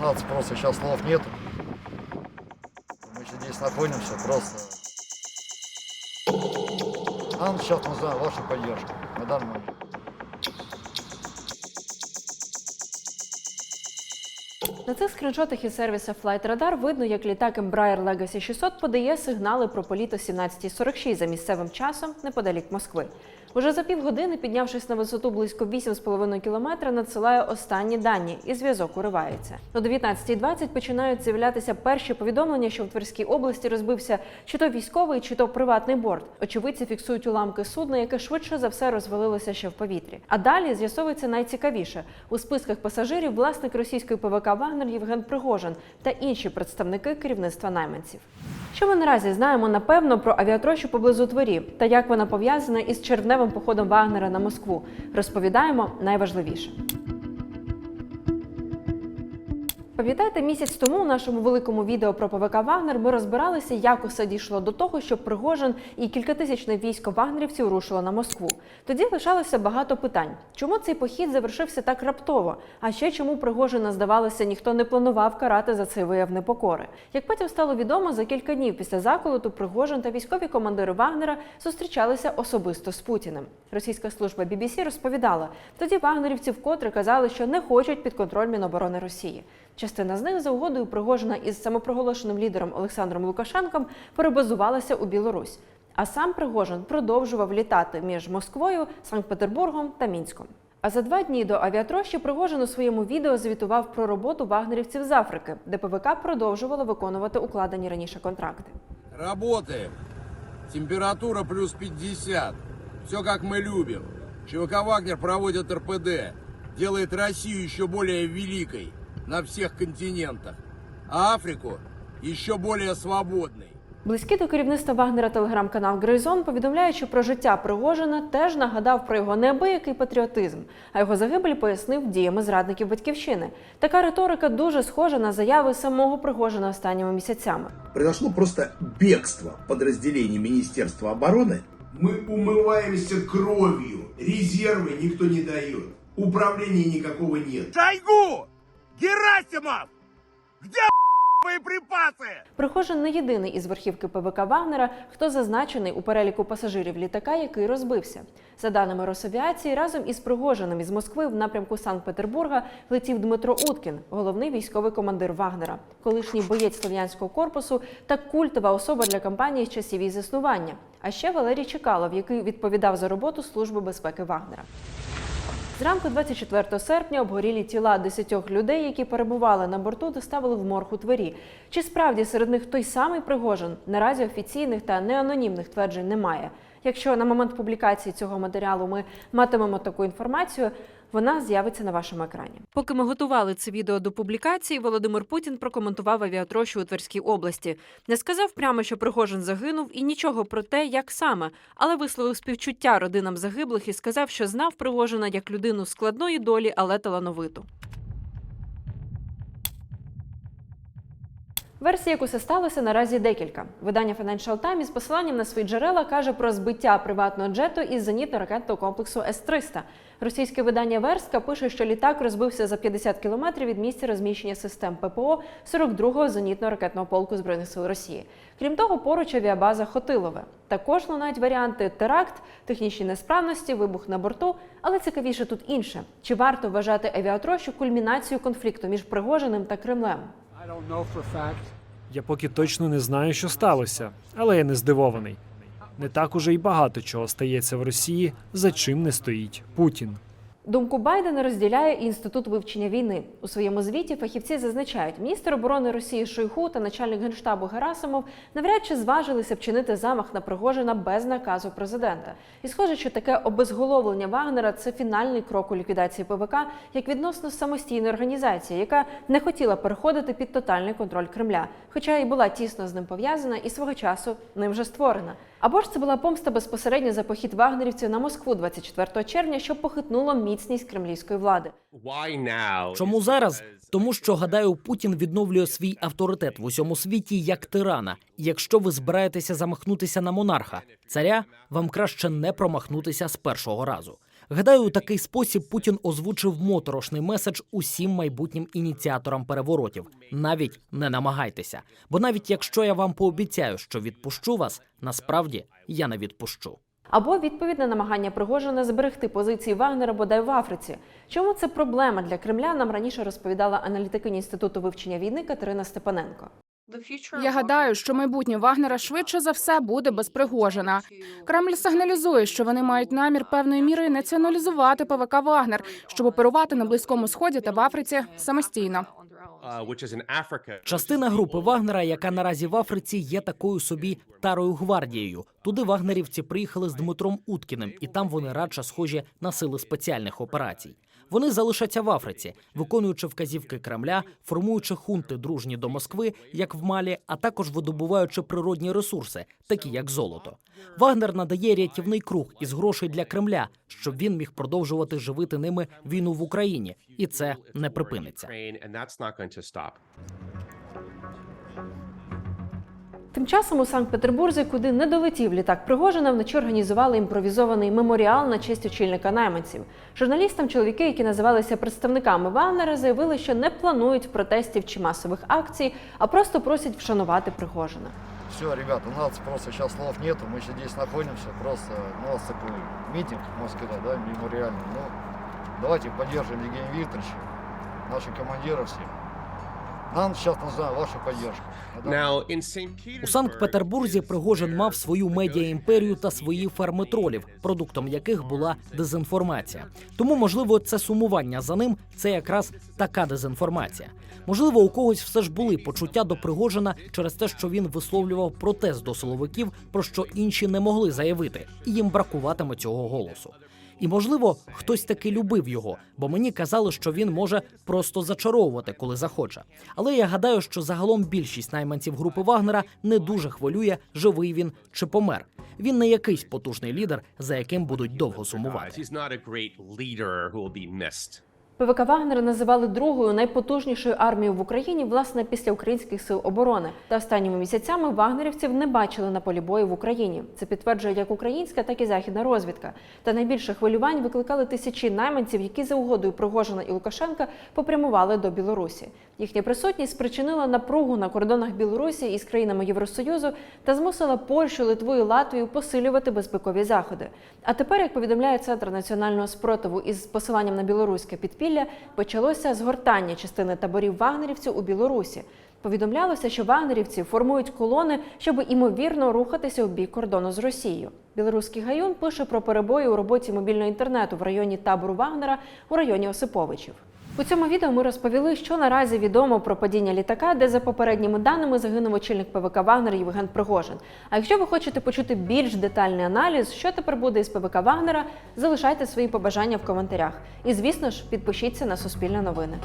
Нас просто сейчас слов нет. Мы здесь находимся, просто... Нам сейчас нужна ваша поддержка на данный момент. На цих скріншотах із сервісу Flight Radar видно, як літак Embraer Legacy 600 подає сигнали про політ о 17.46 за місцевим часом неподалік Москви. Уже за півгодини, піднявшись на висоту близько 8,5 кілометра, надсилає останні дані, і зв'язок уривається. О 19.20 починають з'являтися перші повідомлення, що в Тверській області розбився чи то військовий, чи то приватний борт. Очевидці фіксують уламки судна, яке швидше за все розвалилося ще в повітрі. А далі з'ясовується найцікавіше у списках пасажирів власник російської ПВК Вагнер Євген Пригожин та інші представники керівництва найманців. Що ми наразі знаємо напевно про авіатрощу поблизу Твері та як вона пов'язана із червневим походом Вагнера на Москву, розповідаємо найважливіше. Пам'ятаєте, місяць тому у нашому великому відео про ПВК Вагнер ми розбиралися, як усе дійшло до того, що Пригожин і кількатисячне військо вагнерівців рушило на Москву. Тоді лишалося багато питань. Чому цей похід завершився так раптово? А ще чому Пригожина, здавалося, ніхто не планував карати за цей вияв непокори? Як потім стало відомо, за кілька днів після заколоту Пригожин та військові командири Вагнера зустрічалися особисто з Путіним. Російська служба BBC розповідала, тоді вагнерівці вкотре казали, що не хочуть під контроль Міноборони Росії. Частина з них за угодою Пригожина із самопроголошеним лідером Олександром Лукашенком перебазувалася у Білорусь. А сам Пригожин продовжував літати між Москвою, Санкт-Петербургом та Мінськом. А за два дні до авіатрощі Пригожин у своєму відео звітував про роботу вагнерівців з Африки, де ПВК продовжувало виконувати укладені раніше контракти. Работаем. Температура плюс 50. Все как мы любим. ЧВК «Вагнер» проводит РПД. Делает Россию еще более великой на всех континентах. А Африку еще более свободной. Близький до керівництва Вагнера телеграм-канал Грейзон повідомляє, що про життя Пригожина теж нагадав про його неабиякий патріотизм, а його загибель пояснив діями зрадників батьківщини. Така риторика дуже схожа на заяви самого Пригожина останніми місяцями. произошло просто бегство подразделений Министерства обороны. Мы умываемся кровью. Резервы никто не дает. Управления никакого нет. Шойгу! Герасимов! Где боеприпасы? Пригожин не єдиний із верхівки ПВК Вагнера, хто зазначений у переліку пасажирів літака, який розбився. За даними Росавіації, разом із Пригожиним із Москви в напрямку Санкт-Петербурга летів Дмитро Уткін, головний військовий командир Вагнера, колишній боєць слов'янського корпусу та культова особа для кампанії з часів її заснування. А ще Валерій Чекалов, який відповідав за роботу Служби безпеки Вагнера. Зранку 24 серпня обгорілі тіла десятьох людей, які перебували на борту, доставили в морг у Твері. Чи справді серед них той самий Пригожин? Наразі офіційних та неанонімних тверджень немає. Якщо на момент публікації цього матеріалу ми матимемо таку інформацію, вона з'явиться на вашому екрані. Поки ми готували це відео до публікації, Володимир Путін прокоментував авіатрощу у Тверській області. Не сказав прямо, що Пригожин загинув, і нічого про те, як саме, але висловив співчуття родинам загиблих і сказав, що знав Пригожина як людину складної долі, але талановиту. Версій, як усе сталося, наразі декілька. Видання Financial Times з посиланням на свої джерела каже про збиття приватного джету із зенітно-ракетного комплексу С-300. Російське видання Верстка пише, що літак розбився за 50 кілометрів від місця розміщення систем ППО 42-го зенітно-ракетного полку збройних сил Росії. Крім того, поруч авіабаза Хотилове. Також лунають варіанти теракт, технічні несправності, вибух на борту. Але цікавіше тут інше: чи варто вважати авіатрощу кульмінацією конфлікту між Пригожиним та Кремлем? Я поки точно не знаю, що сталося, але я не здивований. Не так уже й багато чого стається в Росії, за чим не стоїть Путін. Думку Байдена розділяє інститут вивчення війни. У своєму звіті фахівці зазначають, міністр оборони Росії Шойгу та начальник генштабу Герасимов навряд чи зважилися вчинити замах на Пригожина без наказу президента. І схоже, що таке обезголовлення Вагнера це фінальний крок у ліквідації ПВК як відносно самостійної організації, яка не хотіла переходити під тотальний контроль Кремля, хоча і була тісно з ним пов'язана і свого часу ним вже створена. Або ж це була помста безпосередньо за похід вагнерівців на Москву 24 червня, що похитнуло міцність кремлівської влади. Чому зараз? Тому що гадаю, Путін відновлює свій авторитет в усьому світі як тирана. І Якщо ви збираєтеся замахнутися на монарха, царя, вам краще не промахнутися з першого разу. Гадаю, у такий спосіб Путін озвучив моторошний меседж усім майбутнім ініціаторам переворотів. Навіть не намагайтеся. Бо навіть якщо я вам пообіцяю, що відпущу вас, насправді я не відпущу. Або відповідне намагання Пригожина зберегти позиції Вагнера бодай в Африці. Чому це проблема для Кремля? Нам раніше розповідала аналітикиня інституту вивчення війни Катерина Степаненко. Я гадаю, що майбутнє Вагнера швидше за все буде без Пригожина. Кремль сигналізує, що вони мають намір певною мірою націоналізувати ПВК Вагнер, щоб оперувати на близькому сході та в Африці самостійно. Частина групи Вагнера, яка наразі в Африці, є такою собі тарою гвардією. Туди вагнерівці приїхали з Дмитром Уткіним, і там вони радше схожі на сили спеціальних операцій. Вони залишаться в Африці, виконуючи вказівки Кремля, формуючи хунти дружні до Москви, як в Малі, а також видобуваючи природні ресурси, такі як золото. Вагнер надає рятівний круг із грошей для Кремля, щоб він міг продовжувати живити ними війну в Україні, і це не припиниться. Тим часом у Санкт-Петербурзі, куди не долетів літак Пригожина, вночі організували імпровізований меморіал на честь очільника найманців. Журналістам чоловіки, які називалися представниками Вагнера, заявили, що не планують протестів чи масових акцій, а просто просять вшанувати Пригожина. Все, ребят, у нас просто сейчас слов нету, мы сейчас здесь находимся, просто у нас такой митинг, можно сказать, да, мемориальный. Ну, давайте поддержим Евгения Викторовича, наших командиров всех. Нам сейчас нужна ваша поддержка. А? У Санкт-Петербурзі Пригожин мав свою медіа-імперію та свої ферми тролів, продуктом яких була дезінформація. Тому, можливо, це сумування за ним це якраз така дезінформація. Можливо, у когось все ж були почуття до Пригожина через те, що він висловлював протест до силовиків, про що інші не могли заявити, і їм бракуватиме цього голосу. І можливо, хтось таки любив його, бо мені казали, що він може просто зачаровувати, коли захоче. Але я гадаю, що загалом більшість найманців групи Вагнера не дуже хвилює, живий він чи помер. Він не якийсь потужний лідер, за яким будуть довго сумувати. ПВК Вагнер називали другою найпотужнішою армією в Україні, власне, після українських сил оборони. Та останніми місяцями вагнерівців не бачили на полі бою в Україні. Це підтверджує як українська, так і західна розвідка. Та найбільше хвилювань викликали тисячі найманців, які за угодою Пригожина і Лукашенка попрямували до Білорусі. Їхня присутність спричинила напругу на кордонах Білорусі із країнами Євросоюзу та змусила Польщу, Литву і Латвію посилювати безпекові заходи. А тепер, як повідомляє Центр національного спротиву із посиланням на білоруське підпілля, почалося згортання частини таборів вагнерівців у Білорусі. Повідомлялося, що вагнерівці формують колони, щоб імовірно рухатися у бік кордону з Росією. Білоруський гаюн пише про перебої у роботі мобільного інтернету в районі табору Вагнера у районі Осиповичів. У цьому відео ми розповіли, що наразі відомо про падіння літака, де за попередніми даними загинув очільник ПВК Вагнер Євген Пригожин. А якщо ви хочете почути більш детальний аналіз, що тепер буде із ПВК Вагнера, залишайте свої побажання в коментарях. І звісно ж, підпишіться на Суспільне новини.